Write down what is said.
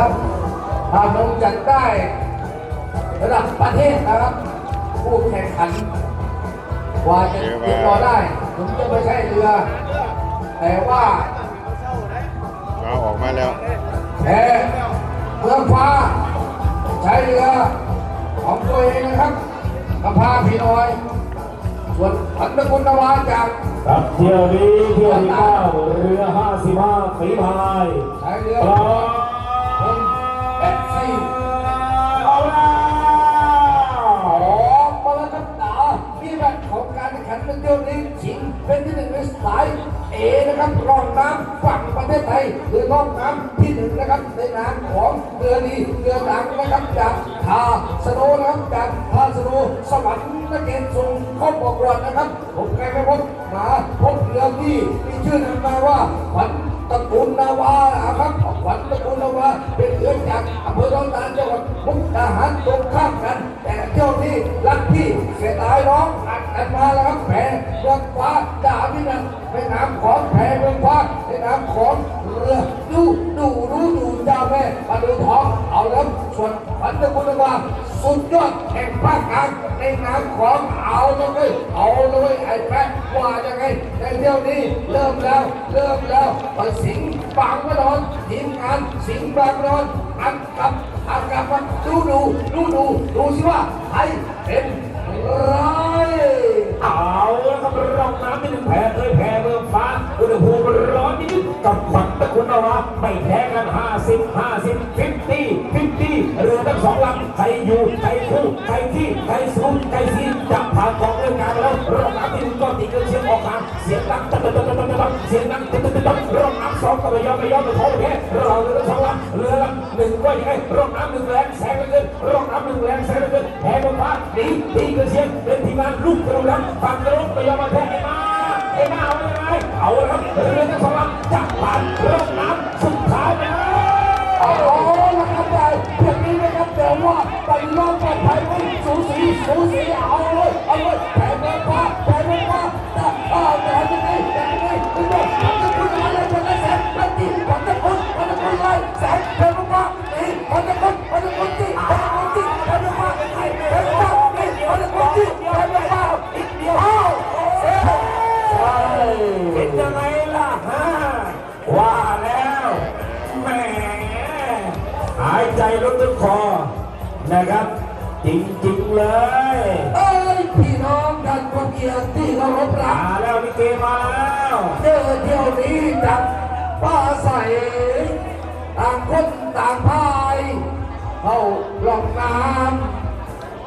นะครับพาลงจัดได้ระดับประเทศนะครับ ผู้แข่งขันกว่าจะติดต่อได้ผมจะไม่ใช้เรือ แต่ว่าเราออกมาแล้วแต่เมือฟ้าใช้เรือของตัวเองนะครับกระพาพี่น้อย ส่วนพันธกุลนวาจากเที่ยวนี้เที่ยวที่เก้าเรือห้าสิบห้าฝีพาย เอนะครับร่องน้ำฝั่งประเทศไทยหรือร่องน้ำที่หนึ่งนะครับในนามของเรือดีเรือดังนะครับจากทาสโนนะครับจากทาสโนสวรรค์นักเกณฑ์ส่งเข้าประกวดนะครับ ผมเคยไปพบมาพบเรือที่มีชื่อนามมาว่าขวัญตระกูลนาวานะครับขวัญตระกูลนาวาเป็นเรือจากอำเภอดอนตาลจังหวัดมุกดาหารตรงข้ามกัน แต่เที่ยวนี้รักพี่เสียดายน้องอัดกันมาแล้วครับแผล มืองฟ้าดาวินันในนามของแผลเมืองฟ้าในนามของเรือดูดูดูดูเจ้าแม่มาดูทองเอาแล้วส่วนขวัญตระกูลนาวาสุดยอดแห่งภาคกลางในนามของเอาเลยเอาเลยไอ้แป๊ะว่ายังไงในเที่ยวนี้เริ่มแล้วเริ่มแล้วไปสิงบางกระดอนทีมงานสิงบางกระดอนอันกับอันกับดูดูดูดูดูสิว่าใครเป็น กับขวัญตะคุณนวาไม่แพ้กัน 50 50 50 50เรือทั้งสองลำใครอยู่ใครคู่ใครที่ใครสูงใครซีจะผ่านกองเรื่องงานไปแล้วรองน้ำที่หนึ่งก็ตีเกินเสียงออกมาเสียงดังตัดตัดตัดตัดตัดเสียงดังตัดตัดตัดตัดร่องน้ำสองก็ไม่ยอมไม่ยอมไม่ขอแพ้เราเรือทั้งสองลำเรือลำหนึ่งว่ายังไงรองน้ำหนึ่งแรงแซงไปเกินรองน้ำหนึ่งแรงแซงไปเกินแพ้เมืองฟ้าหนีตีเกินเสียงเป็นทีมงานลูกกระดดลำฝั่งกระโดดไม่ยอมมาแพ้ไอ้มาไอ้มาเอายังไงเอาละครับเรือทั้งสองลำ ยงนี้นะครับแต่ว่าไปรอบปลอดภัยไม่สูสีสูสีเอาายใจลดต้นคอนะครับ จริงๆเลยเอ้ยพี่น้องท่านผู้เกียรติที่เคารพรัมากแล้วลิเกมาแล้วเจอเที่ยวนี้จับป้าใสต่างคนต่างพายเข้าลองน้ำ